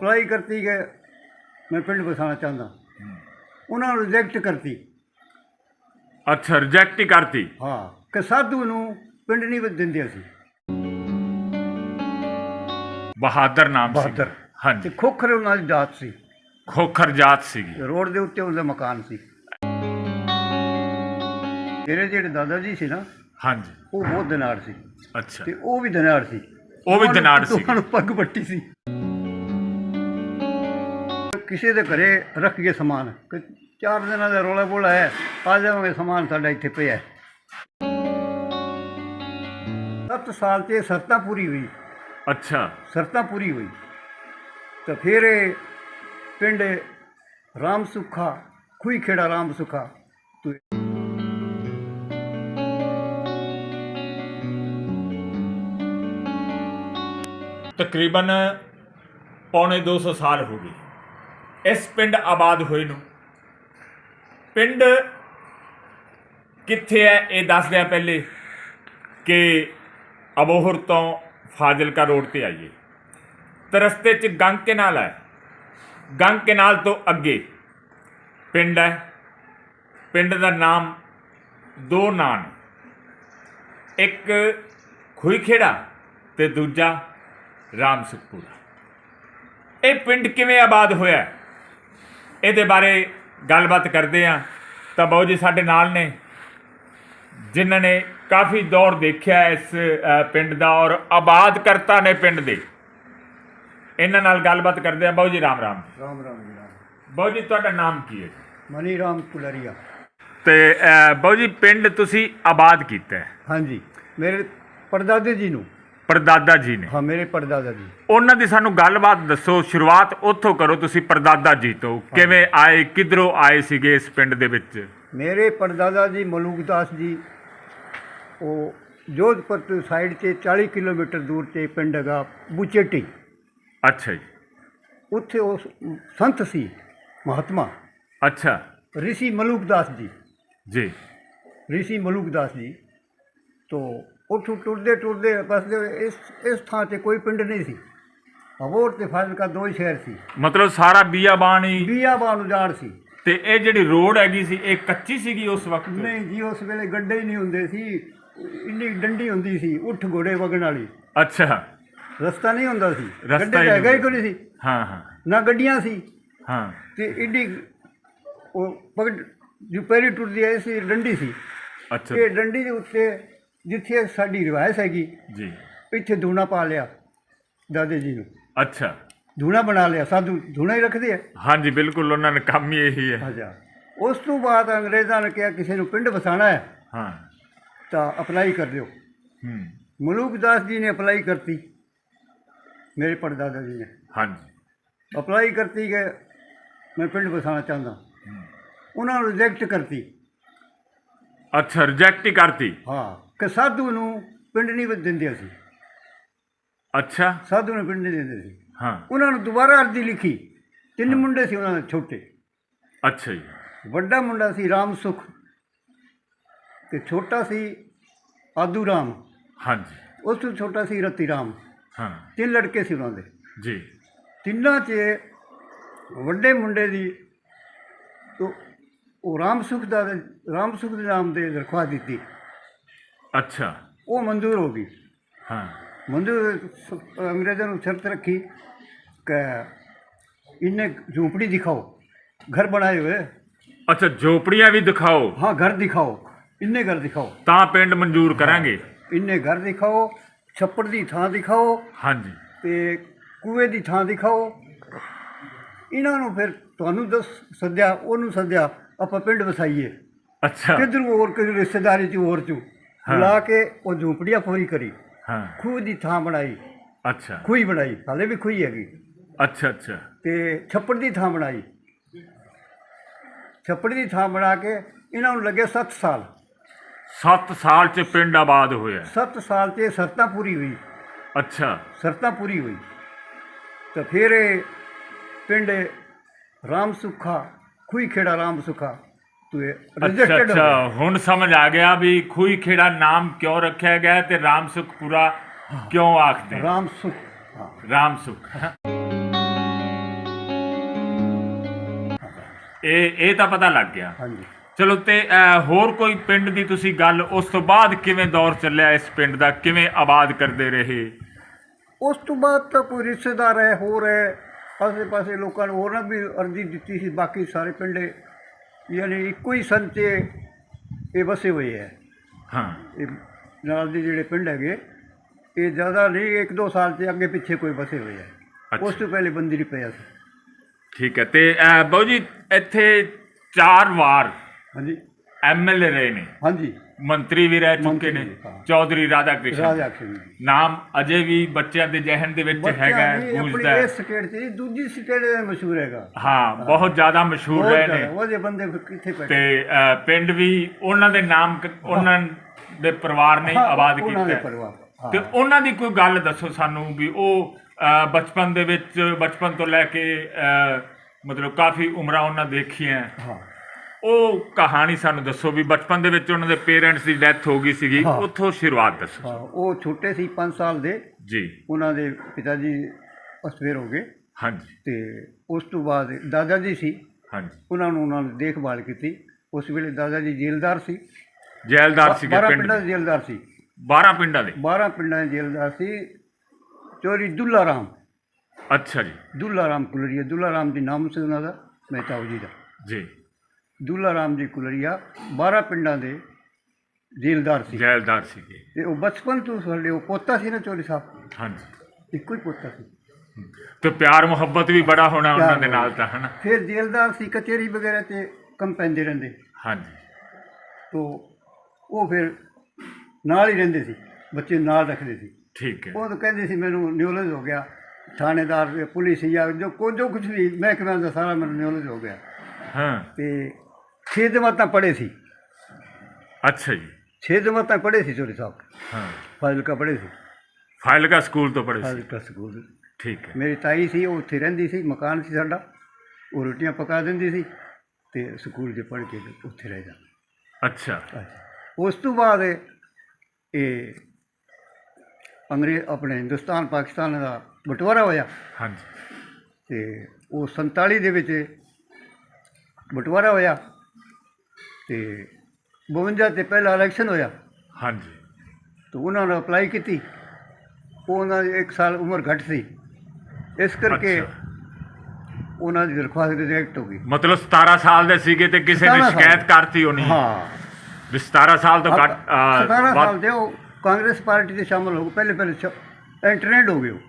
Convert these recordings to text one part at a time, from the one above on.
Apply ਕਰਤੀ ਕਿ ਮੈਂ ਪਿੰਡ ਵਸਾਉਣਾ ਚਾਹੁੰਦਾ। ਉਹਨਾਂ ਨੂੰ ਰਿਜੈਕਟ ਕਰਤੀ। ਅੱਛਾ ਰਿਜੈਕਟ ਹੀ ਕਰਤੀ? ਹਾਂ ਕਿ ਸਾਧੂ ਨੂੰ ਪਿੰਡ ਨਹੀਂ ਵ- ਦਿੰਦੇ ਅਸੀਂ। ਬਹਾਦਰ ਨਾਮ ਸੀ। ਬਹਾਦਰ। ਤੇ ਹਾਂਜੀ ਖੋਖਰ ਉਹਨਾਂ ਦੀ ਜਾਤ ਸੀ। ਖੋਖਰ ਜਾਤ ਸੀਗੀ। ਰੋਡ ਦੇ ਉੱਤੇ ਉਹਦਾ ਮਕਾਨ ਸੀ। ਮੇਰੇ ਜਿਹੜੇ ਦਾਦਾ ਜੀ ਸੀ ਨਾ ਹਾਂਜੀ। ਉਹ ਬਹੁਤ ਦਿਨਾਰ ਸੀ। ਅੱਛਾ। ਤੇ ਉਹ ਵੀ ਦਿਨਾਰ ਸੀ। ਉਹ ਵੀ ਦਿਨਾਰ ਸੀ ਉਹਨਾਂ ਨੂੰ ਪੱਗ ਬੱਟੀ ਸੀ। ਕਿਸੇ ਦੇ ਘਰੇ ਰੱਖ ਕੇ ਸਮਾਨ। ਕਿ ਚਾਰ ਦਿਨਾਂ ਦਾ ਰੋਲਾ ਬੋਲਾ ਹੈ ਆ ਜਾਵਾਂਗੇ ਸਮਾਨ ਸਾਡਾ ਇੱਥੇ ਪਿਆ ਹੈ। ਸੱਤ ਸਾਲ ਤੇ ਸਰਤਾ ਪੂਰੀ ਹੋਈ। ਅੱਛਾ। ਸਰਤਾ ਪੂਰੀ ਹੋਈ। ਤਾਂ ਫਿਰ ਇਹ ਪਿੰਡ ਰਾਮ ਸੁਖਾ ਖੂਈ ਖੇੜਾ ਰਾਮ ਸੁਖਾ ਤੂੰ ਤਕਰੀਬਨ ਪੌਣੇ 200 ਸਾਲ ਹੋ ਗਏ। ਇਸ ਪਿੰਡ ਆਬਾਦ ਹੋਏ ਨੂੰ। ਪਿੰਡ ਕਿੱਥੇ ਹੈ, ਇਹ ਦੱਸਦੇ ਆ ਪਹਿਲੇ ਕਿ ਅਬੋਹਰ ਤੋਂ ਫਾਜ਼ਿਲਕਾ ਰੋਡ ਤੇ ਆਈਏ। ਤੇ ਰਸਤੇ 'ਚ ਗੰਗ ਕਨਾਲ ਹੈ। ਗੰਗ ਕਨਾਲ ਤੋਂ ਅੱਗੇ ਪਿੰਡ ਹੈ। ਪਿੰਡ ਦਾ ਨਾਮ ਦੋ ਨਾਂ ਨੇ ਇੱਕ ਖੂਈਖੇੜਾ ਤੇ ਦੂਜਾ ਰਾਮ ਸੁਖਪੁਰਾ ਇਹ ਪਿੰਡ ਕਿਵੇਂ ਆਬਾਦ ਹੋਇਆ? ਇਹਦੇ ਬਾਰੇ ਗੱਲਬਾਤ ਕਰਦੇ ਆ ਤਾਂ ਬਾਊ ਜੀ ਸਾਡੇ ਨਾਲ ਨੇ ਜਿਨ੍ਹਾਂ ਨੇ ਕਾਫੀ ਦੌਰ ਦੇਖਿਆ ਇਸ ਪਿੰਡ ਦਾ ਔਰ ਆਬਾਦ ਕਰਤਾ ਨੇ ਪਿੰਡ ਦੇ। ਇਹਨਾਂ ਨਾਲ ਗੱਲਬਾਤ ਕਰਦੇ ਆ ਬਾਊ ਜੀ ਰਾਮ ਰਾਮ ਰਾਮ ਰਾਮ ਜੀ ਰਾਮ ਜੀ ਤੁਹਾਡਾ ਨਾਮ ਕੀ ਹੈ ਮਨੀ ਰਾਮ ਕੁਲਰੀਆ। ਤੇ ਬਾਊ ਜੀ ਪਿੰਡ ਤੁਸੀਂ ਆਬਾਦ ਕੀਤਾ ਹੈ। ਹਾਂਜੀ। ਮੇਰੇ ਪਰਦਾਦੇ ਜੀ ਨੂੰ ਪਰਦਾਦਾ ਜੀ ਨੇ। ਹਾਂ ਮੇਰੇ परदादा ਜੀ। ਉਹਨਾਂ ਦੀ ਸਾਨੂੰ ਗੱਲਬਾਤ ਦੱਸੋ ਸ਼ੁਰੂਆਤ ਉੱਥੋਂ ਕਰੋ ਤੁਸੀਂ ਪਰਦਾਦਾ ਜੀ ਤੋਂ। ਕਿਵੇਂ ਆਏ ਕਿਧਰੋਂ ਆਏ ਸੀਗੇ ਇਸ ਪਿੰਡ ਦੇ ਵਿੱਚ? ਮੇਰੇ परदादा ਜੀ ਮਲੂਕਦਾਸ ਜੀ ਉਹ ਜੋਧਪੁਰ ਤੋਂ ਸਾਈਡ ਤੇ 40 ਕਿਲੋਮੀਟਰ ਦੂਰ ਤੇ ਪਿੰਡ ਹੈਗਾ ਬੁਚੇਟੀ। ਅੱਛਾ ਜੀ। ਉੱਥੇ ਉਹ ਸੰਤ ਸੀ ਮਹਾਤਮਾ। ਅੱਛਾ। ਰਿਸ਼ੀ ਮਲੂਕਦਾਸ ਜੀ। ਜੀ। ਰਿਸ਼ੀ ਮਲੂਕਦਾਸ ਜੀ ਤੋਂ ਉੱਥੋਂ ਟੁਰਦੇ ਟੁਰਦੇ ਬਸ ਇਸ ਇਸ ਥਾਂ ਤੇ ਕੋਈ ਪਿੰਡ ਨਹੀਂ ਸੀ। ਅਬੋਰ ਤੇ ਫਾਜ਼ਿਲਕਾ ਦੋ ਹੀ ਸ਼ਹਿਰ ਸੀ। ਮਤਲਬ ਸਾਰਾ ਬੀਆਬਾਨੀ ਬੀਆਬਾਨ ਨੂੰ ਜਾਣ ਸੀ। ਤੇ ਇਹ ਜਿਹੜੀ ਰੋਡ ਹੈਗੀ ਸੀ ਇਹ ਕੱਚੀ ਸੀਗੀ ਉਸ ਵਕਤ? ਨਹੀਂ ਜੀ ਉਸ ਵੇਲੇ ਗੱਡੇ ਹੀ ਨਹੀਂ ਹੁੰਦੇ ਸੀ। ਇੰਨੀ ਡੰਡੀ ਹੁੰਦੀ ਸੀ ਉੱਠ ਘੋੜੇ ਵਗਣ ਵਾਲੀ। ਅੱਛਾ। ਰਸਤਾ ਨਹੀਂ ਹੁੰਦਾ ਸੀ। ਰਸਤਾ ਗੱਡੇ ਹੀ ਤਾਂ ਹੈਗਾ ਹੀ ਕੋਈ ਨਹੀਂ ਸੀ। ਹਾਂ ਹਾਂ। ਨਾ ਗੱਡੀਆਂ ਸੀ। ਹਾਂ। ਤੇ ਇੱਡੀ ਉਹ ਪਗੜ ਜੋ ਟੁੱਟਦੀ ਐ ਸੀ ਡੰਡੀ ਸੀ। ਅੱਛਾ। ਇਹ ਡੰਡੀ ਦੇ ਉੱਤੇ ਜਿੱਥੇ ਸਾਡੀ ਰਿਵਾਇਤ ਹੈਗੀ ਜੀ। ਇੱਥੇ ਧੂਣਾ ਪਾ ਲਿਆ ਦਾਦੇ ਜੀ ਨੂੰ। ਅੱਛਾ। ਧੂਣਾ ਬਣਾ ਲਿਆ ਸਾਧੂ ਧੂਣਾ ਹੀ ਰੱਖਦੇ ਆ? ਹਾਂਜੀ ਬਿਲਕੁਲ ਉਹਨਾਂ ਨੇ ਕੰਮ ਹੀ ਇਹੀ ਹੈ। ਅੱਛਾ। ਉਸ ਤੋਂ ਬਾਅਦ ਅੰਗਰੇਜ਼ਾਂ ਨੇ ਕਿਹਾ ਕਿਸੇ ਨੂੰ ਪਿੰਡ ਵਸਾਣਾ ਹੈ ਹਾਂ। ਤਾਂ ਅਪਲਾਈ ਕਰ ਦਿਓ। ਹੂੰ। ਮਲੂਕ ਦਾਸ ਜੀ ਨੇ ਅਪਲਾਈ ਕਰਤੀ ਮੇਰੇ ਪੜਦਾਦਾ ਜੀ ਨੇ। ਹਾਂਜੀ। ਅਪਲਾਈ ਕਰਤੀ ਕਿ ਮੈਂ ਪਿੰਡ ਵਸਾਉਣਾ ਚਾਹੁੰਦਾ। ਉਹਨਾਂ ਨੂੰ ਰਿਜੈਕਟ ਕਰਤੀ। ਅੱਛਾ ਰਿਜੈਕਟ ਹੀ ਕਰਤੀ? ਹਾਂ। ਕਿ ਸਾਧੂ ਨੂੰ ਪਿੰਡ ਨਹੀਂ ਦਿੰਦੇ ਅਸੀਂ। ਅੱਛਾ। ਸਾਧੂ ਨੂੰ ਪਿੰਡ ਨਹੀਂ ਦਿੰਦੇ ਸੀ ਹਾਂ। ਉਹਨਾਂ ਨੂੰ ਦੁਬਾਰਾ ਅਰਜ਼ੀ ਲਿਖੀ। ਤਿੰਨ ਮੁੰਡੇ ਸੀ ਉਹਨਾਂ ਦੇ ਛੋਟੇ। ਅੱਛਾ ਜੀ। ਵੱਡਾ ਮੁੰਡਾ ਸੀ ਰਾਮ ਸੁਖ ਤੇ ਛੋਟਾ ਸੀ ਆਦੂ ਰਾਮ। ਹਾਂਜੀ। ਉਸ ਤੋਂ ਛੋਟਾ ਸੀ ਰਤੀ ਰਾਮ। ਹਾਂ। ਤਿੰਨ ਲੜਕੇ ਸੀ ਉਹਨਾਂ ਦੇ। ਜੀ। ਤਿੰਨਾਂ 'ਚ ਵੱਡੇ ਮੁੰਡੇ ਦੀ ਤੋ ਉਹ ਰਾਮ ਸੁਖ ਦਾ ਰਾਮ ਸੁਖ ਦੇ ਨਾਮ ਦੇ ਦਰਖਾਸਤ ਦਿੱਤੀ। ਅੱਛਾ ਉਹ ਮਨਜ਼ੂਰ ਹੋ ਗਈ ਹਾਂ ਮਨਜ਼ੂਰ ਸ- ਅੰਗਰੇਜ਼ਾਂ ਨੂੰ ਸ਼ਰਤ ਰੱਖੀ ਕਿ इन्हें झोपड़ी दिखाओ घर बनाए हुए ਅੱਛਾ ਝੋਪੜੀਆਂ ਵੀ ਦਿਖਾਓ हाँ घर दिखाओ इन्हें घर दिखाओ ਤਾਂ ਪਿੰਡ ਮਨਜ਼ੂਰ ਕਰਾਂਗੇ इन्हें घर दिखाओ छप्पड़ ਦੀ ਥਾਂ ਦਿਖਾਓ ਹਾਂਜੀ ਤੇ ਕੂਏ ਦੀ ਥਾਂ ਦਿਖਾਓ ਇਹਨਾਂ ਨੂੰ ਫਿਰ ਤੁਹਾਨੂੰ ਦੱਸ ਸੱਦਿਆ ਉਹਨੂੰ ਸੱਦਿਆ ਆਪਾਂ ਪਿੰਡ ਵਸਾਈਏ ਅੱਛਾ ਕਿੱਧਰ ਹੋਰ ਕਿਸੇ ਰਿਸ਼ਤੇਦਾਰੀ ਚ ਹੋਰ ਚ ਹਾਂ। ਲਾ ਕੇ ਉਹ ਝੂੰਪੜੀਆਂ ਪੂਰੀ ਕਰੀ। ਹਾਂ। ਖੂਹ ਦੀ ਥਾਂ ਬਣਾਈ। ਅੱਛਾ। ਖੂਹੀ ਬਣਾਈ। ਹਾਲੇ ਵੀ ਖੂਹੀ ਹੈਗੀ। ਅੱਛਾ ਅੱਛਾ। ਤੇ ਛੱਪੜ ਦੀ ਥਾਂ ਬਣਾਈ। ਛੱਪੜ ਦੀ ਥਾਂ ਬਣਾ ਕੇ ਇਹਨਾਂ ਨੂੰ ਲੱਗੇ 7 ਸਾਲ। 7 ਸਾਲ ਚ ਪਿੰਡ ਆਬਾਦ ਹੋਇਆ। 7 ਸਾਲ ਇਹ ਸਰਤਾਂ ਪੂਰੀ ਹੋਈ। ਅੱਛਾ। ਸਰਤਾਂ ਪੂਰੀ ਹੋਈ। ਤਾਂ ਫਿਰ ਇਹ ਪਿੰਡ ਰਾਮ ਸੁਖਾ ਖੂਈ ਖੇੜਾ ਰਾਮ ਸੁਖਾ ਤੂੰ ਅੱਛਾ ਰਜਿਸਟਰਡ ਅੱਛਾ ਹੁਣ ਸਮਝ ਆ ਗਿਆ ਵੀ ਖੂਈ ਖੇੜਾ ਨਾਮ ਕਿਉਂ ਰੱਖਿਆ ਗਿਆ ਹੈ ਤੇ ਰਾਮ ਸੁਖਪੁਰਾ ਕਿਉਂ ਆਖਦੇ ਹੈ? ਰਾਮ ਸੁਖ ਹਾਂ। ਰਾਮ ਸੁਖ। ਇਹ ਇਹ ਤਾਂ ਪਤਾ ਲੱਗ ਗਿਆ। ਹਾਂਜੀ। ਚਲੋ ਤੇ ਅਹ, ਹੋਰ ਕੋਈ ਪਿੰਡ ਦੀ ਤੁਸੀਂ ਗੱਲ ਉਸ ਤੋਂ ਬਾਅਦ ਕਿਵੇਂ ਦੌਰ ਚੱਲਿਆ ਇਸ ਪਿੰਡ ਦਾ? ਕਿਵੇਂ ਆਬਾਦ ਕਰਦੇ ਰਹੇ? ਉਸ ਤੋਂ ਬਾਅਦ ਤਾਂ ਕੋਈ ਰਿਸ਼ਤੇਦਾਰ ਹੈ ਹੋਰ ਹੈ ਆਸੇ ਪਾਸੇ ਲੋਕਾਂ ਨੇ ਹੋਰ ਵੀ ਅਰਜ਼ੀ ਦਿੱਤੀ ਸੀ ਬਾਕੀ ਸਾਰੇ ਪਿੰਡੇ ਯਾਨੀ ਇੱਕੋ ਹੀ ਸੰਨ 'ਚ ਇਹ ਵਸੇ ਹੋਏ ਹੈ। ਹਾਂ। ਇਹ ਨਾਲ ਦੇ ਜਿਹੜੇ ਪਿੰਡ ਹੈਗੇ ਇਹ ਜ਼ਿਆਦਾ ਨਹੀਂ ਇੱਕ ਦੋ ਸਾਲ ਤੇ ਅੱਗੇ ਪਿੱਛੇ ਕੋਈ ਵਸੇ ਹੋਏ ਹੈ। ਉਸ ਤੋਂ ਪਹਿਲੇ ਬੰਦੀ ਨਹੀਂ ਪਿਆ ਸੀ। ਠੀਕ ਹੈ ਤੇ ਬਾਊ ਜੀ ਇੱਥੇ ਚਾਰ ਵਾਰ ਹਾਂਜੀ। ਐਮਐਲਏ ਰਹੇ ਨੇ। ਹਾਂਜੀ। ਮੰਤਰੀ ਵੀ ਰਹਿ ਚੁੱਕੇ ਨੇ। ਹਾਂ। ਚੌਧਰੀ ਰਾਧਾ ਕ੍ਰਿਸ਼ਨ। ਰਾਜਾ ਸਿੰਘ ਜੀ। ਨਾਮ ਅਜੇ ਵੀ ਬੱਚਿਆਂ ਦੇ ਜ਼ਿਹਨ ਦੇ ਵਿੱਚ ਹੈਗਾ ਬੱਚਾ ਹੈ, ਆਪਣੀ ਗੂੰਜਦਾ ਹੈ। ਇਸ ਸਟੇਟ 'ਚ ਦੂਜੀ ਸਟੇਟ ਦੇ ਮਸ਼ਹੂਰ ਹੈਗਾ। ਹਾਂ ਬਹੁਤ ਜ਼ਿਆਦਾ ਮਸ਼ਹੂਰ ਬਹੁਤ ਰਹੇ ਜ਼ਿਆਦਾ, ਨੇ। ਉਹਦੇ ਬੰਦੇ ਫਿਰ ਕਿੱਥੇ ਪੈ ਤੇ ਪਿੰਡ ਵੀ ਉਹਨਾਂ ਦੇ ਨਾਮ ਕ- ਉਹਨਾਂ ਦੇ ਪਰਿਵਾਰ ਨੇ ਹੀ ਆਬਾਦ ਉਹਨਾਂ ਦੇ ਕੀਤਾ ਹੈ। ਪਰਿਵਾਰ ਹਾਂ। ਤੇ ਉਹਨਾਂ ਦੀ ਕੋਈ ਗੱਲ ਦੱਸੋ ਸਾਨੂੰ ਵੀ ਉਹ ਬਚਪਨ ਦੇ ਵਿੱਚ ਬਚਪਨ ਤੋਂ ਲੈ ਕੇ ਮਤਲਬ ਕਾਫੀ ਉਮਰਾਂ ਉਹਨਾਂ ਦੇਖੀਆਂ। ਹਾਂ। ਉਹ ਕਹਾਣੀ ਸਾਨੂੰ ਦੱਸੋ ਵੀ ਬਚਪਨ ਦੇ ਵਿੱਚ ਉਹਨਾਂ ਦੇ ਪੇਰੈਂਟਸ ਦੀ ਡੈਥ ਹੋ ਗਈ ਸੀਗੀ ਹਾਂ। ਉੱਥੋਂ ਸ਼ੁਰੂਆਤ ਦੱਸੋ। ਹਾਂ ਉਹ ਛੋਟੇ ਸੀ 5 ਸਾਲ ਦੇ। ਜੀ। ਉਹਨਾਂ ਦੇ ਪਿਤਾ ਜੀ ਅਸਵੇਰ ਹੋ ਗਏ। ਹਾਂਜੀ। ਤੇ ਉਸ ਤੋਂ ਬਾਅਦ ਦਾਦਾ ਜੀ ਸੀ। ਹਾਂਜੀ। ਉਹਨਾਂ ਨੂੰ ਉਹਨਾਂ ਨੇ ਦੇਖਭਾਲ ਕੀਤੀ। ਉਸ ਵੇਲੇ ਦਾਦਾ ਜੀ ਜੇਲਦਾਰ ਸੀ। ਜੈਲਦਾਰ ਸੀਗੇ 12 ਪਿੰਡ ਪਿੰਡਾਂ ਦੇ। ਜੇਲਦਾਰ ਸੀ। 12 ਪਿੰਡਾਂ ਦੇ। 12 ਪਿੰਡਾਂ ਦੇ ਜੇਲਦਾਰ ਸੀ। ਚੋਰੀ ਦੁੱਲਾ ਰਾਮ ਅੱਛਾ ਜੀ। ਦੁੱਲਾ ਰਾਮ ਕੁਲਰੀਆ ਦੁੱਲਾ ਰਾਮ ਦੀ ਨਾਮ ਸੀ ਉਹਨਾਂ ਦਾ। ਮਹਿਤਾਬ ਜੀ ਦਾ। ਜੀ। ਦੁੱਲਾ ਰਾਮ ਜੀ ਕੁਲਰੀਆ 12 ਪਿੰਡਾਂ ਦੇ ਜੇਲਦਾਰ ਸੀ। ਜੈਲਦਾਰ ਸੀਗੇ। ਤੇ ਉਹ ਬਚਪਨ ਤੋਂ ਸਾਡੇ ਉਹ ਪੋਤਾ ਸੀ ਨਾ ਚੋਰੀ ਸਾਹਿਬ? ਹਾਂਜੀ। ਇੱਕੋ ਹੀ ਪੋਤਾ ਸੀ। ਤੇ ਪਿਆਰ ਮੁਹੱਬਤ ਵੀ ਬੜਾ ਹੋਣਾ ਉਹਨਾਂ ਦੇ ਨਾਲ ਤਾਂ ਹਨਾ? ਫਿਰ ਜੇਲਦਾਰ ਸੀ ਕਚਹਿਰੀ ਵਗੈਰਾ ਤੇ ਕੰਮ ਪੈਂਦੇ ਰਹਿੰਦੇ। ਹਾਂਜੀ। ਤੋ ਉਹ ਫਿਰ ਨਾਲ ਹੀ ਰਹਿੰਦੇ ਸੀ ਬੱਚੇ ਨਾਲ ਰੱਖਦੇ ਸੀ। ਠੀਕ ਹੈ। ਉਹ ਤਾਂ ਕਹਿੰਦੇ ਸੀ ਮੈਨੂੰ ਨਿਊਲਜ ਹੋ ਗਿਆ। ਥਾਣੇਦਾਰ ਪੁਲਿਸ ਜਾਂ ਜੋ ਕੋ ਜੋ ਕੁਝ ਵੀ ਮਹਿਕਮਿਆਂ ਦਾ ਸਾਰਾ ਮੈਨੂੰ ਨਿਊਲਜ ਹੋ ਗਿਆ। ਹਾਂ। ਤੇ ਛੇ ਜਮਾਤਾਂ ਪੜ੍ਹੇ ਸੀ। ਅੱਛਾ ਜੀ। ਛੇ ਜਮਾਤਾਂ ਪੜ੍ਹੇ ਸੀ ਚੋਰੀ ਸਾਹਿਬ। ਹਾਂ। ਫਾਜ਼ਿਲਕਾ ਪੜ੍ਹੇ ਸੀ। ਫਾਜ਼ਿਲਕਾ ਸਕੂਲ ਤੋਂ ਪੜ੍ਹੇ ਸੀ। ਫਾਜ਼ਿਲਕਾ ਸਕੂਲ। ਠੀਕ ਹੈ। ਮੇਰੀ ਤਾਈ ਸੀ ਉਹ ਉੱਥੇ ਰਹਿੰਦੀ ਸੀ ਮਕਾਨ ਸੀ ਸਾਡਾ। ਉਹ ਰੋਟੀਆਂ ਪਕਾ ਦਿੰਦੀ ਸੀ ਤੇ ਸਕੂਲ 'ਚ ਪੜ੍ਹ ਕੇ ਉੱਥੇ ਰਹਿ ਜਾ ਅੱਛਾ। ਉਸ ਤੋਂ ਬਾਅਦ ਇਹ ਅੰਗਰੇਜ਼ ਆਪਣੇ ਹਿੰਦੁਸਤਾਨ ਪਾਕਿਸਤਾਨ ਦਾ ਬਟਵਾਰਾ ਹੋਇਆ। ਹਾਂਜੀ। ਤੇ ਉਹ 47 ਦੇ ਵਿੱਚ ਬਟਵਾਰਾ ਹੋਇਆ। ਤੇ 52 ਤੇ ਪਹਿਲਾ ਇਲੈਕਸ਼ਨ ਹੋਇਆ। ਹਾਂਜੀ। ਤੇ ਉਹਨਾਂ ਨੇ ਅਪਲਾਈ ਕੀਤੀ। ਉਹ ਉਹਨਾਂ ਦੀ ਇੱਕ ਸਾਲ ਉਮਰ ਘੱਟ ਸੀ। ਇਸ ਕਰਕੇ। ਉਹਨਾਂ ਦੀ ਦਰਖਾਸਤ ਰਿਜੈਕਟ ਹੋ ਗਈ। ਮਤਲਬ 17 ਸਾਲ ਦੇ ਸੀਗੇ ਤੇ ਕਿਸੇ ਨੇ 17 ਸਾਲ। ਸ਼ਿਕਾਇਤ ਕਰਤੀ ਹੋਣੀ। ਹਾਂ। ਵੀ 17 ਸਾਲ ਤੋਂ ਘੱਟ ਅਹ, 17 ਵੱਧ- ਸਾਲ ਦੇ ਉਹ ਕਾਂਗਰਸ ਪਾਰਟੀ ਦੇ ਸ਼ਾਮਲ ਹੋ ਗਏ। ਪਹਿਲੇ ਪਹਿਲੇ ਐਂਟਰੈਂਡ ਹੋ ਗਏ ਉਹ।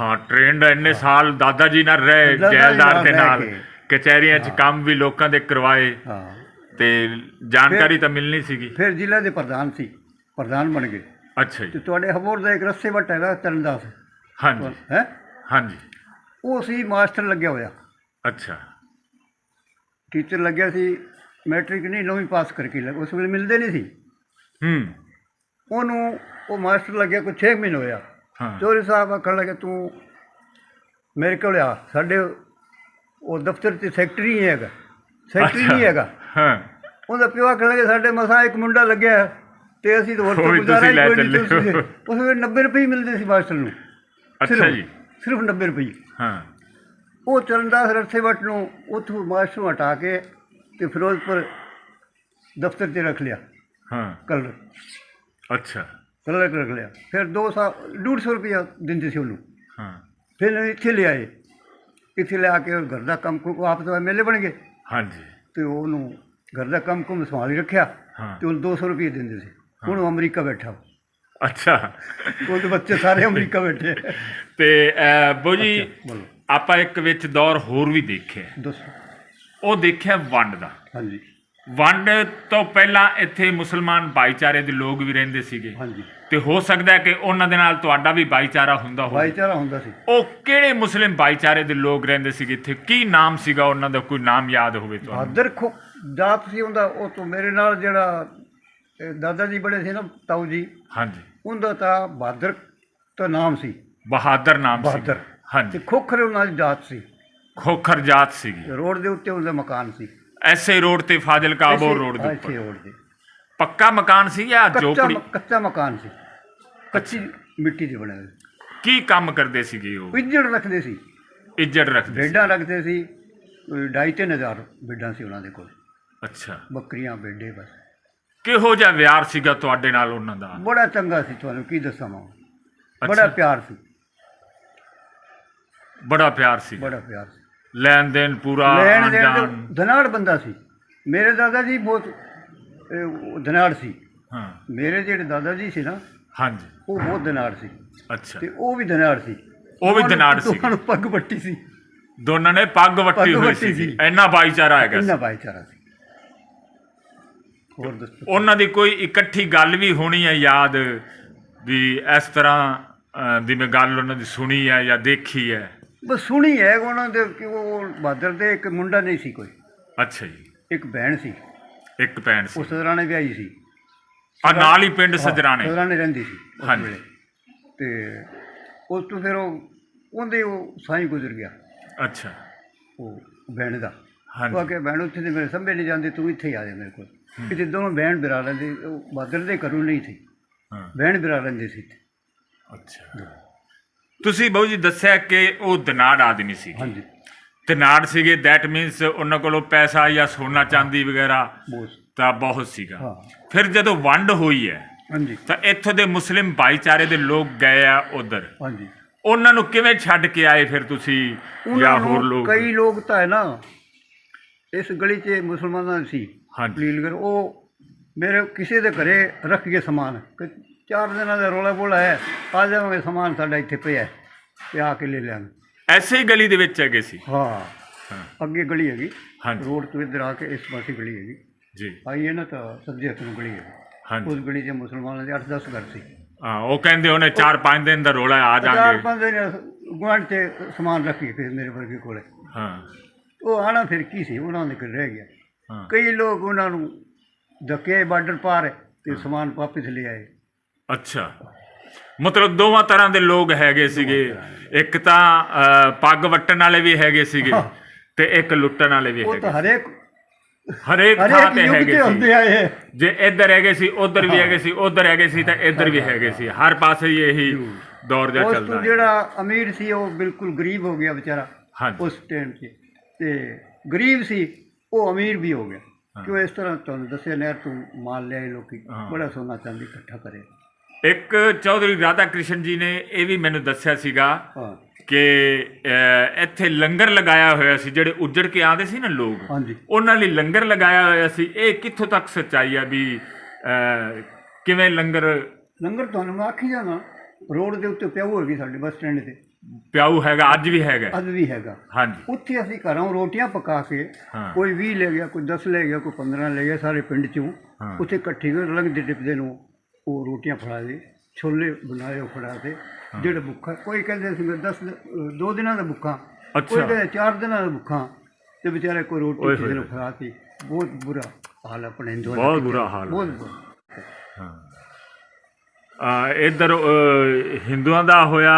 ਹਾਂ ਟ੍ਰੇਨਡ ਇੰਨੇ ਸਾਲ ਦਾਦਾ ਜੀ ਨਾਲ ਰਹੇ ਜੈਲਦਾਰ ਦੇ ਨਾਲ। ਕਚਹਿਰੀਆਂ 'ਚ ਕੰਮ ਵੀ ਲੋਕਾਂ ਦੇ ਕਰਵਾਏ। ਹਾਂ। ਤੇ ਜਾਣਕਾਰੀ ਤਾਂ ਮਿਲਣੀ ਸੀਗੀ। ਫਿਰ ਜ਼ਿਲ੍ਹਾ ਦੇ ਪ੍ਰਧਾਨ ਸੀ ਪ੍ਰਧਾਨ ਬਣ ਗਏ। ਅੱਛਾ ਜੀ। ਤੇ ਤੁਹਾਡੇ ਹਬੋਰ ਦਾ ਇੱਕ ਰੱਸੇ ਵੱਟ ਹੈਗਾ ਚਰਨਦਾਸ ਹਾਂਜੀ। ਹੈ? ਹਾਂਜੀ। ਉਹ ਸੀ ਮਾਸਟਰ ਲੱਗਿਆ ਹੋਇਆ। ਅੱਛਾ। ਟੀਚਰ ਲੱਗਿਆ ਸੀ ਮੈਟ੍ਰਿਕ ਨਹੀਂ ਨੌਵੀਂ ਪਾਸ ਕਰਕੇ ਲੱਗ ਉਸ ਵੇਲੇ ਮਿਲਦੇ ਨਹੀਂ ਸੀ। ਹੂੰ। ਉਹਨੂੰ ਉਹ ਮਾਸਟਰ ਲੱਗਿਆ ਕੋਈ 6 ਮਹੀਨੇ ਹੋਇਆ। ਹਾਂ। ਚੋਰੀ ਸਾਹਿਬ ਆਖਣ ਲੱਗੇ ਤੂੰ ਮੇਰੇ ਕੋਲ ਆ ਸਾਡੇ ਉਹ ਦਫ਼ਤਰ 'ਚ ਸੈਕਟਰੀ ਨਹੀਂ ਹੈਗਾ। ਸੈਕਟਰੀ ਅੱਛਾ। ਨਹੀਂ ਹੈਗਾ। ਹਾਂ। ਉਹਦਾ ਪਿਓ ਆਖਣ ਲੱਗੇ ਸਾਡੇ ਮਸਾਂ ਇੱਕ ਮੁੰਡਾ ਲੱਗਿਆ ਤੇ ਅਸੀਂ ਤਾਂ ਹੋਰ ਉਹ ਤੋਂ ਵੀ ਗੁਜ਼ਾਰਾ ਤੁਸੀਂ ਹੀ ਲੈ ਕੋਈ ਨਹੀਂ ਚੱਲੇ ਹੋ। ਉਸ ਵੇਲੇ 90 ਰੁਪਏ ਹੀ ਮਿਲਦੇ ਸੀ ਮਾਸਟਰ ਨੂੰ। ਅੱਛਾ ਸਿਰਫ- ਜੀ। ਸਿਰਫ 90 ਰੁਪਏ। ਹਾਂ। ਉਹ ਚਰਨਦਾਸ ਰਸੇ ਵੱਟ ਨੂੰ ਉੱਥੋਂ ਮਾਸਟਰ ਨੂੰ ਹਟਾ ਕੇ ਤੇ ਫਿਰੋਜ਼ਪੁਰ ਦਫ਼ਤਰ 'ਚ ਰੱਖ ਲਿਆ। ਹਾਂ। ਕਲਰ। ਅੱਛਾ। ਕਲਰ ਰੱਖ ਲਿਆ। ਫਿਰ 2 ਸਾਲ 150 ਰੁਪਇਆ ਦਿੰਦੇ ਸੀ ਉਹਨੂੰ। ਹਾਂ। ਫਿਰ ਇੱਥੇ ਲਿਆਏ ਇੱਥੇ ਲਿਆ ਕੇ ਉਹ ਘਰ ਦਾ ਕੰਮ ਕੁ ਆਪ ਤੋਂ ਮੇਲੇ ਬਣ ਗਏ। ਹਾਂਜੀ। ਤੇ ਉਹਨੂੰ ਘਰ ਦਾ ਕੰਮ ਕੁਮ ਸੰਭਾਲ ਰੱਖਿਆ ਹਾਂ। ਤੇ ਉਹਨੂੰ 200 ਰੁਪਏ ਦਿੰਦੇ ਸੀ। ਹੁਣ ਉਹ ਅਮਰੀਕਾ ਬੈਠਾ ਅੱਛਾ। ਉਹਦੇ ਬੱਚੇ ਸਾਰੇ ਅਮਰੀਕਾ ਬੈਠੇ। ਤੇ ਅਹ, ਬੋ ਜੀ ਬੋਲੋ। ਆਪਾਂ ਇੱਕ ਵਿੱਚ ਦੌਰ ਹੋਰ ਵੀ ਦੇਖਿਆ। ਦੱਸੋ। ਉਹ ਦੇਖਿਆ ਵੰਡ ਦਾ। ਹਾਂਜੀ। ਵੰਡ ਤੋਂ ਪਹਿਲਾਂ ਇੱਥੇ ਮੁਸਲਮਾਨ ਭਾਈਚਾਰੇ ਦੇ ਲੋਕ ਵੀ ਰਹਿੰਦੇ ਸੀਗੇ। ਹਾਂਜੀ। ਤੇ ਹੋ ਸਕਦਾ ਹੈ ਕਿ ਉਹਨਾਂ ਦੇ ਨਾਲ ਤੁਹਾਡਾ ਵੀ ਭਾਈਚਾਰਾ ਹੁੰਦਾ ਹੋਵੇ। ਭਾਈਚਾਰਾ ਹੁੰਦਾ ਸੀ। ਉਹ ਕਿਹੜੇ ਮੁਸਲਿਮ ਭਾਈਚਾਰੇ ਦੇ ਲੋਕ ਰਹਿੰਦੇ ਸੀਗੇ? ਇੱਥੇ ਕੀ ਨਾਮ ਸੀਗਾ? ਉਹਨਾਂ ਦਾ ਕੋਈ ਨਾਮ ਯਾਦ ਹੋਵੇ ਤੁਹਾਨੂੰ? ਬਹਾਦਰ ਖੋ ਜਾਤ ਸੀ ਹੁੰਦਾ ਉਹ ਤੋਂ ਮੇਰੇ ਨਾਲ ਜਿਹੜਾ ਇਹ ਦਾਦਾ ਜੀ ਬੜੇ ਸੀ ਨਾ ਤਾਊ ਜੀ। ਹਾਂਜੀ। ਉਹਦਾ ਤਾਂ ਬਹਾਦਰ ਤਾਂ ਨਾਮ ਸੀ। ਬਹਾਦਰ ਨਾਮ ਸੀ। ਬਹਾਦਰ। ਤੇ ਹਾਂਜੀ ਖੋਖਰ ਉਹਨਾਂ ਦੀ ਜਾਤ ਸੀ। ਖੋਖਰ ਜਾਤ ਸੀਗੀ। ਰੋਡ ਦੇ ਉੱਤੇ ਉਹਦਾ ਮਕਾਨ ਸੀ। ਐਸੇ ਰੋਡ ਤੇ ਫਾਜ਼ਿਲਕਾ ਅਬੋਹਰ ਰੋਡ ਦੇ ਇੱਥੇ ਰੋਡ ਤੇ। ਪੱਕਾ ਮਕਾਨ ਸੀ ਜਾਂ ਝੋਪੜੀ? ਕੱਚਾ ਮਕਾਨ ਸੀ। ਕੱਚੀ ਮਿੱਟੀ ਦੇ ਬਣੇ ਹੋਏ ਕੀ ਕੰਮ ਕਰਦੇ ਸੀਗੇ ਉਹ? ਇੱਜੜ ਰੱਖਦੇ ਸੀ। ਇੱਜ਼ਤ ਰੱਖਦੇ ਸੀ। ਭੇਡਾਂ ਰੱਖਦੇ ਸੀ। ਸੀ ਉਹਨਾਂ ਦੇ ਕੋਲ। ਅੱਛਾ। ਬੱਕਰੀਆਂ ਬੇਡੇ ਬਸ ਕਿਹੋ ਜਿਹਾ ਵਿਆਰ ਸੀਗਾ ਤੁਹਾਡੇ ਨਾਲ ਉਹਨਾਂ ਦਾ? ਬੜਾ ਚੰਗਾ ਸੀ ਤੁਹਾਨੂੰ ਕੀ ਦੱਸਾਂ ਮੈਂ। ਬੜਾ ਪਿਆਰ ਸੀ। ਬੜਾ ਪਿਆਰ ਸੀ। ਬੜਾ ਪਿਆਰ ਸੀ। ਲੈਣ ਦੇਣ ਪੂਰਾ ਲੈਣ ਦੇਣ ਅਣਜਾਣ। ਧਨਾੜ ਬੰਦਾ ਸੀ। ਮੇਰੇ ਦਾਦਾ ਜੀ ਬਹੁਤ ਇਹ, ਉਹ ਧਨਾੜ ਸੀ। ਹਾਂ। ਮੇਰੇ ਜਿਹੜੇ ਦਾਦਾ ਜੀ ਸੀ ਨਾ ਹਾਂਜੀ। ਉਹ ਬਹੁਤ ਧਨਾੜ ਸੀ। ਅੱਛਾ। ਤੇ ਉਹ ਵੀ ਧਨਾੜ ਸੀ। ਉਹ ਵੀ ਧਨਾੜ ਸੀ। ਪੱਗ ਬੱਟੀ ਸੀ। ਦੋਨਾਂ ਨੇ ਪੱਗ ਵੱਟੀ ਪੱਗ ਹੋਈ ਵੱਟੀ ਸੀ ਸੀ। ਇੰਨਾ ਭਾਈਚਾਰਾ ਹੈਗਾ ਸੀ। ਇੰਨਾ ਭਾਈਚਾਰਾ ਸੀ। ਹੋਰ ਦੱਸੋ। ਉਹਨਾਂ ਦੀ ਕੋਈ ਇਕੱਠੀ ਗੱਲ ਵੀ ਹੋਣੀ ਹੈ ਯਾਦ ਵੀ ਇਸ ਤਰ੍ਹਾਂ ਦੀ ਮੈਂ ਗੱਲ ਉਹਨਾਂ ਦੀ ਸੁਣੀ ਹੈ ਜਾਂ ਦੇਖੀ ਹੈ? ਬਸ ਸੁਣੀ ਹੈ ਉਹਨਾਂ ਦੇ ਕਿ ਉਹ ਬਹਾਦਰ ਦੇ ਇੱਕ ਮੁੰਡਾ ਨਹੀਂ ਸੀ ਕੋਈ। ਅੱਛਾ ਜੀ। ਇੱਕ ਭੈਣ ਸੀ। ਇੱਕ ਭੈਣ ਸੀ। ਉਹ ਸਦਰਾਣੇ ਵਿਆਹੀ ਸੀ। ਆ ਨਾਲ ਹੀ ਪਿੰਡ ਸਜਰਾਣੇ ਸਦਰਾਣੇ। ਰਹਿੰਦੀ ਸੀ ਉਸ ਹਾਂਜੀ। ਤੇ ਉਸ ਤੋਂ ਫਿਰ ਉਹ ਉਹਦੇ ਉਹ ਸਾਈਂ ਗੁਜ਼ਰ ਗਿਆ। ਅੱਛਾ। ਉਹ ਭੈਣ ਦਾ। ਉਹ ਹਾਂਜੀ ਆਖਿਆ ਭੈਣ ਉੱਥੇ ਤੇ ਮੇਰੇ ਸੰਭੇ ਨਹੀਂ ਜਾਂਦੇ ਤੂੰ ਇੱਥੇ ਆ ਜਾ ਮੇਰੇ ਕੋਲ। ਬਿਰਾ ਲੈਂਦੇ ਉਹ ਬਹਾਦਰ ਦੇ ਘਰੋਂ ਨਹੀਂ ਸੀ। ਹਾਂ। ਭੈਣ ਬਿਰਾ ਲੈਂਦੇ ਸੀ ਇੱਥੇ। ਅੱਛਾ। ਤੁਸੀਂ ਬਾਊ ਜੀ ਦੱਸਿਆ ਕਿ ਉਹ ਦਨਾੜ ਆਦਮੀ ਸੀ ਹਾਂਜੀ। ਦਨਾੜ ਸੀਗੇ ਦੈਟ ਮੀਨਸ ਉਹਨਾਂ ਕੋਲੋਂ ਪੈਸਾ ਜਾਂ ਸੋਨਾ ਚਾਂਦੀ ਵਗੈਰਾ ਤਾਂ ਬਹੁਤ ਸੀਗਾ। ਫਿਰ ਜਦੋਂ ਵੰਡ ਹੋਈ ਹੈ ਹਾਂਜੀ। ਤਾਂ ਇੱਥੋਂ ਦੇ ਮੁਸਲਿਮ ਭਾਈਚਾਰੇ ਦੇ ਲੋਕ ਗਏ ਆ ਉਧਰ। ਹਾਂਜੀ। ਉਹਨਾਂ ਨੂੰ ਕਿਵੇਂ ਛੱਡ ਕੇ ਆਏ ਫਿਰ ਤੁਸੀਂ ਜਾਂ ਉਹਨਾਂ ਹੋਰ ਨੂੰ ਲੋਕ? ਕਈ ਲੋਕ ਤਾਂ ਹੈ ਨਾ ਇਸ ਗਲੀ 'ਚ ਮੁਸਲਮਾਨਾਂ ਸੀ। ਹਾਂਜੀ। ਪਲੀਲਗਰ ਉਹ ਮੇਰੇ ਕਿਸੇ ਦੇ ਘਰੇ ਰੱਖ ਕੇ ਸਮਾਨ ਕਿ ਚਾਰ ਦਿਨਾਂ ਦਾ ਰੋਲਾ ਬੋਲਾ ਹੈ ਆ ਜਾਵਾਂਗੇ ਸਮਾਨ ਸਾਡਾ ਇੱਥੇ ਪਿਆ ਹੈ ਤੇ ਆ ਕੇ ਲੈ ਲਿਆਂਗੇ। ਐਸੇ ਹੀ ਗਲੀ ਦੇ ਵਿੱਚ ਹੈਗੇ ਸੀ? ਹਾਂ। ਅੱਗੇ ਗਲੀ ਹੈਗੀ। ਹਾਂਜੀ। ਰੋਡ ਤੋਂ ਇੱਧਰ ਆ ਕੇ ਇਸ ਪਾਸੇ ਗਲੀ ਹੈਗੀ। ਜੀ। ਆਈਏ ਨਾ ਤਾਂ ਸੱਜੇ ਹੱਥ ਨੂੰ ਗਲੀ ਹੈ ਹਾਂਜੀ। ਉਸ ਗਲੀ 'ਚ ਮੁਸਲਮਾਨਾਂ ਦੇ 8-10 ਘਰ ਸੀ। ਹਾਂ ਉਹ ਕਹਿੰਦੇ ਉਹਨੇ 4-5 ਦਿਨ ਦਾ ਰੋਲਾ ਆ ਚਾਰ ਪੰਜ ਦਿਨ ਗੁਆਂਢ 'ਚ ਸਮਾਨ ਰੱਖੀ ਫਿਰ ਮੇਰੇ ਵਰਗੇ ਕੋਲੇ। ਹਾਂ। ਉਹ ਆਣਾ ਫਿਰ ਕੀ ਸੀ? ਉਹਨਾਂ ਦੇ ਕੋਲ ਰਹਿ ਗਿਆ। ਕਈ ਲੋਕ ਉਹਨਾਂ ਨੂੰ ਧੱਕੇ ਬਾਰਡਰ ਪਾਰ ਤੇ ਸਮਾਨ ਵਾਪਸ ਲੈ ਆਏ। ਅੱਛਾ। ਮਤਲਬ ਦੋਵਾਂ ਤਰ੍ਹਾਂ ਦੇ ਲੋਕ ਹੈਗੇ ਸੀਗੇ। ਇੱਕ ਤਾਂ ਪੱਗ ਵੱਟਣ ਵਾਲੇ ਵੀ ਹੈਗੇ ਸੀਗੇ। ਤੇ ਇੱਕ ਲੁੱਟਣ ਵਾਲੇ ਵੀ ਉਹ ਹੈਗੇ ਤਾਂ ਹਰੇਕ ਹਰੇਕ ਥਾਂ ਤੇ ਹੈਗੇ ਸੀ। ਜੇ ਇੱਧਰ ਹੈਗੇ ਸੀ ਉਧਰ ਵੀ ਹੈਗੇ ਸੀ ਉਧਰ ਹੈਗੇ ਸੀ ਤਾਂ ਇੱਧਰ ਵੀ ਹੈਗੇ ਸੀ। ਹਰ ਪਾਸੇ ਹੀ ਇਹੀ ਦੌਰ ਜਿਹਾ ਚੱਲਦਾ ਹੈ। ਜਿਹੜਾ ਅਮੀਰ ਸੀ ਉਹ ਬਿਲਕੁਲ ਗਰੀਬ ਹੋ ਗਿਆ ਵਿਚਾਰਾ ਉਸ ਟਾਈਮ ਤੇ ਗਰੀਬ ਸੀ। ਉਹ ਅਮੀਰ ਵੀ ਹੋ ਗਿਆ ਕਿਉਂ ਇਸ ਤਰ੍ਹਾਂ ਤੁਹਾਨੂੰ ਦੱਸਿਆ ਨਹਿਰ ਤੋਂ ਮਾਲ ਲਿਆਏ ਲੋਕੀ। ਬੜਾ ਸੋਨਾ ਚਾਂਦੀ ਇਕੱਠਾ ਕਰੇ ਇੱਕ ਚੌਧਰੀ ਰਾਧਾ ਕ੍ਰਿਸ਼ਨ ਜੀ ਨੇ ਇਹ ਵੀ ਮੈਨੂੰ ਦੱਸਿਆ ਸੀਗਾ ਕਿ ਇੱਥੇ ਲੰਗਰ ਲਗਾਇਆ ਹੋਇਆ ਸੀ ਜਿਹੜੇ ਉੱਜੜ ਕੇ ਆਉਂਦੇ ਸੀ ਨਾ ਲੋਕ। ਹਾਂਜੀ। ਉਹਨਾਂ ਲਈ ਲੰਗਰ ਲਗਾਇਆ ਹੋਇਆ ਸੀ। ਇਹ ਕਿੱਥੋਂ ਤੱਕ ਸੱਚਾਈ ਆ ਵੀ ਕਿਵੇਂ ਲੰਗਰ ਲੰਗਰ ਤੁਹਾਨੂੰ ਮੈਂ ਆਖੀ ਜਾਣਾ ਰੋਡ ਦੇ ਉੱਤੇ ਪਿਆਉ ਹੈਗੀ ਸਾਡੇ ਬੱਸ ਸਟੈਂਡ ਤੇ। ਪਿਆਊ ਹੈਗਾ ਅੱਜ ਵੀ ਹੈਗਾ ਅੱਜ ਵੀ ਹੈਗਾ। ਹਾਂਜੀ। ਉੱਥੇ ਅਸੀਂ ਘਰੋਂ ਰੋਟੀਆਂ ਪਕਾ ਕੇ ਹਾਂ। ਕੋਈ 20 ਲੈ ਗਿਆ ਕੋਈ 10 ਲੈ ਗਿਆ ਕੋਈ 15 ਲੈ ਗਿਆ ਸਾਰੇ ਪਿੰਡ ਚੋਂ। ਹਾਂ। ਉੱਥੇ ਇਕੱਠੀ ਕਰ ਲੰਘਦੇ ਟਿਪਦੇ ਨੂੰ ਉਹ ਰੋਟੀਆਂ ਫੜਾ ਦੇ ਛੋਲੇ ਬਣਾਏ ਉਹ ਫੜਾ ਦੇ ਜਿਹੜਾ ਭੁੱਖਾ। ਕੋਈ ਕਹਿੰਦੇ ਸੀ 10 ਦੋ ਦਿਨਾਂ ਦਾ ਭੁੱਖਾ ਕੋਈ ਅੱਛਾ। ਕਹਿੰਦੇ ਚਾਰ ਦਿਨਾਂ ਦਾ ਭੁੱਖਾ ਤੇ ਵਿਚਾਰੇ ਕੋਈ ਰੋਟੀ ਓਏ ਕਿਸੇ ਹੋਏ ਨੂੰ ਫੜਾਤੀ ਬਹੁਤ ਬੁਰਾ ਹਾਲ ਆਪਣੇ ਹਿੰਦੂਆਂ ਦਾ ਬਹੁਤ। ਬੁਰਾ ਹਾਲ ਬਹੁਤ ਬੁਰਾ। ਹਾਂ। ਆ ਇਧਰ ਹਿੰਦੂਆਂ ਦਾ ਹੋਇਆ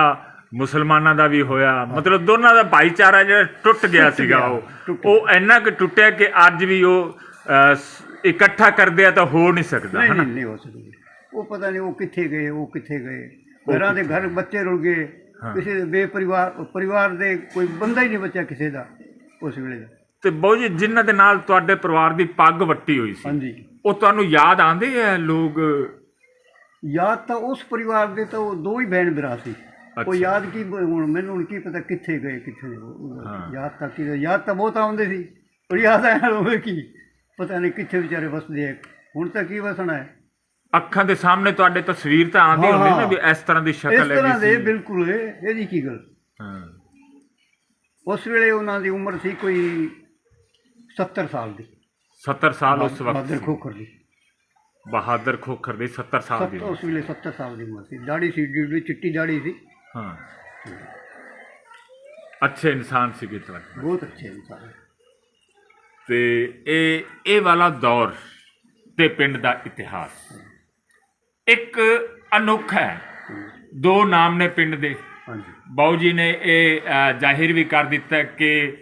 ਮੁਸਲਮਾਨਾਂ ਦਾ ਵੀ ਹੋਇਆ। ਮਤਲਬ ਦੋਨਾਂ ਦਾ ਭਾਈਚਾਰਾ ਜਿਹੜਾ ਟੁੱਟ ਗਿਆ ਸੀਗਾ ਉਹ। ਉਹ ਇੰਨਾ ਕਿ ਟੁੱਟਿਆ ਕਿ ਅੱਜ ਵੀ ਉਹ ਅਹ, ਇਕੱਠਾ ਕਰਦੇ ਆ ਤਾਂ ਹੋ ਨਹੀਂ ਸਕਦਾ ਨਹੀਂ ਨਹੀਂ ਹੋ ਸਕਦੀ। ਉਹ ਪਤਾ ਨਹੀਂ ਉਹ ਕਿੱਥੇ ਗਏ ਉਹ ਕਿੱਥੇ ਗਏ। ਘਰਾਂ ਦੇ ਘਰ ਬੱਚੇ ਰੁਲ ਗਏ। ਹਾਂ। ਕਿਸੇ ਦੇ ਬੇਪਰਿਵਾਰ ਪਰਿਵਾਰ ਦੇ ਕੋਈ ਬੰਦਾ ਹੀ ਨਹੀਂ ਬਚਿਆ ਕਿਸੇ ਦਾ ਉਸ ਵੇਲੇ ਦਾ। ਤੇ ਬਹੁ ਜੀ ਜਿਨ੍ਹਾਂ ਦੇ ਨਾਲ ਤੁਹਾਡੇ ਪਰਿਵਾਰ ਦੀ ਪੱਗ ਵੱਟੀ ਹੋਈ ਸੀ ਹਾਂਜੀ। ਉਹ ਤੁਹਾਨੂੰ ਯਾਦ ਆਉਂਦੇ ਆ ਲੋਕ? ਯਾਦ ਤਾਂ ਉਸ ਪਰਿਵਾਰ ਦੇ ਤਾਂ ਉਹ ਦੋ ਹੀ ਭੈਣ ਭਰਾ ਸੀ। ਉਹ। ਯਾਦ ਕੀ ਹੁਣ ਮੈਨੂੰ ਹੁਣ ਕੀ ਪਤਾ ਕਿੱਥੇ ਗਏ ਕਿੱਥੇ ਨਹੀਂ। ਹਾਂ। ਯਾਦ ਤਾਂ ਕੀ ਯਾਦ ਤਾਂ ਬਹੁਤ ਆਉਂਦੇ ਸੀ। ਪਰ ਯਾਦ ਆਇਆ ਹੋਵੇ ਕੀ। ਪਤਾ ਨਹੀਂ ਕਿੱਥੇ ਵਿਚਾਰੇ ਵਸਦੇ ਆ। ਹੁਣ ਤਾਂ ਕੀ ਵਸਣਾ ਹੈ? ਅੱਖਾਂ ਦੇ ਸਾਹਮਣੇ ਤੁਹਾਡੇ ਤਸਵੀਰ ਤਾਂ ਆਉਂਦੀ ਹਾਂ, ਹੁੰਦੀ ਨਾ ਹਾਂ। ਵੀ ਇਸ ਤਰ੍ਹਾਂ ਦੀ ਇਸ ਸ਼ਕਲ ਤਰ੍ਹਾਂ ਹੈਗੀ ਦੇ ਸੀ। ਬਿਲਕੁਲ ਇਹ- ਇਹਦੀ ਕੀ ਗੱਲ? ਹਾਂ। ਉਸ ਵੇਲੇ ਉਹਨਾਂ ਦੀ ਉਮਰ ਸੀ ਕੋਈ 70 ਸਾਲ ਦੀ। 70 ਸਾਲ ਉਸ ਵਕਤ ਬਹਾਦਰ। ਖੋਖਰ ਦੀ। ਬਹਾਦਰ ਖੋਖਰ ਦੀ 70 ਸਾਲ ਦੀ ਉਸ ਵੇਲੇ 70 ਸਾਲ ਦੀ ਉਮਰ ਸੀ। ਦਾੜੀ ਸੀ ਜਿਹੜੀ ਚਿੱਟੀ ਦਾੜੀ ਸੀ। ਹਾਂ। ਅੱਛੇ ਇਨਸਾਨ ਸੀਗੇ ਤੁਹਾਡੇ ਬਹੁਤ ਅੱਛੇ ਇਨਸਾਨ। ਤੇ ਇਹ ਇਹ ਵਾਲਾ ਦੌਰ ਤੇ ਪਿੰਡ ਦਾ ਇਤਿਹਾਸ। ਇੱਕ ਅਨੋਖਾ ਹੈ। ਦੋ ਨਾਮ ਨੇ ਪਿੰਡ ਦੇ। ਹਾਂਜੀ। ਬਾਊ ਜੀ ਨੇ ਇਹ ਜ਼ਾਹਿਰ ਵੀ ਕਰ ਦਿੱਤਾ ਕਿ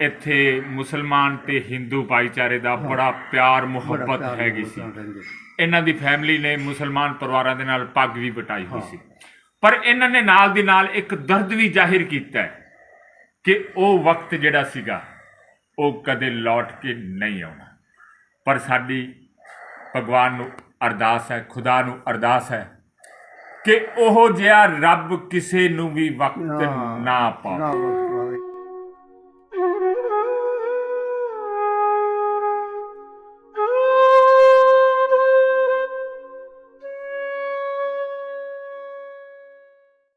ਇੱਥੇ ਮੁਸਲਮਾਨ ਤੇ ਹਿੰਦੂ ਭਾਈਚਾਰੇ ਦਾ ਬੜਾ ਪਿਆਰ ਮੁਹੱਬਤ ਹੈਗੀ ਸੀ। ਇਹਨਾਂ ਦੀ ਫੈਮਿਲੀ ਨੇ ਮੁਸਲਮਾਨ ਪਰਿਵਾਰਾਂ ਦੇ ਨਾਲ ਪੱਗ ਵੀ ਵਟਾਈ ਹੋਈ ਸੀ। ਪਰ ਇਹਨਾਂ ਨੇ ਨਾਲ ਦੀ ਨਾਲ ਇੱਕ ਦਰਦ ਵੀ ਜ਼ਾਹਿਰ ਕੀਤਾ ਕਿ ਉਹ ਵਕਤ ਜਿਹੜਾ ਸੀਗਾ ਉਹ ਕਦੇ ਲੌਟ ਕੇ ਨਹੀਂ ਆਉਣਾ। ਪਰ ਸਾਡੀ ਭਗਵਾਨ ਨੂੰ ਅਰਦਾਸ ਹੈ ਖੁਦਾ ਨੂੰ ਅਰਦਾਸ ਹੈ ਕਿ ਉਹ ਜਿਹਾ ਰੱਬ ਕਿਸੇ ਨੂੰ ਵੀ ਵਕਤ ਨਾ ਪਾਵੇ।